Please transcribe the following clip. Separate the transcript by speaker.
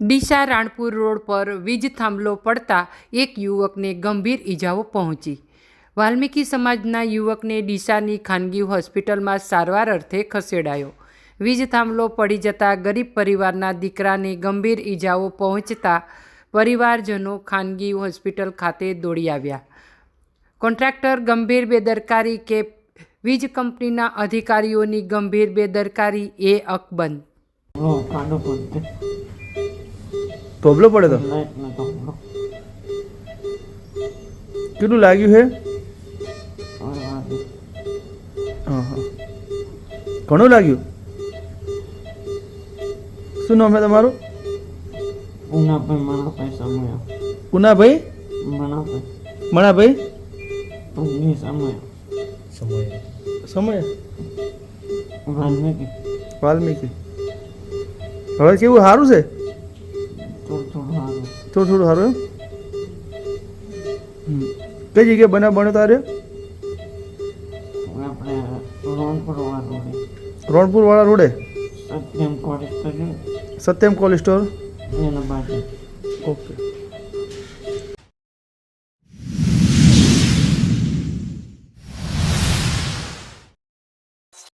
Speaker 1: Deesa Ranpur road પર વીજ થાંભલો પડતા એક યુવકને ગંભીર ઈજાઓ પહોંચી. વાલ્મીકી સમાજના યુવકને ડીસાની ખાનગી હોસ્પિટલમાં સારવાર અર્થે ખસેડાયો. વીજ થાંભલો પડી જતા ગરીબ પરિવારના દીકરાને ગંભીર ઈજાઓ પહોંચતા પરિવારજનો ખાનગી હોસ્પિટલ ખાતે દોડી આવ્યા. કોન્ટ્રાક્ટર ગંભીર બેદરકારી કે વીજ કંપનીના અધિકારીઓની ગંભીર બેદરકારી એ અકબંધ.
Speaker 2: તોબલો પડે તો?
Speaker 3: લાઈટ ન તો
Speaker 2: કેટલું લાગ્યું હા? હા ઘણું લાગ્યું? શું નામ છે તમારું?
Speaker 3: ઉનાભાઈ
Speaker 2: મણાભાઈ?
Speaker 3: સમય.
Speaker 2: સમય?
Speaker 3: વાલ્મીકી.
Speaker 2: વાલ્મીકી. હવે કેવું સારું છે?
Speaker 3: થોડું થોડું
Speaker 2: સારું કઈ જગ્યાએ બનાવ બન્યો તારે
Speaker 3: રોણપુર વાળા
Speaker 2: રોડે?
Speaker 3: Satyam college
Speaker 2: store? ઓકે.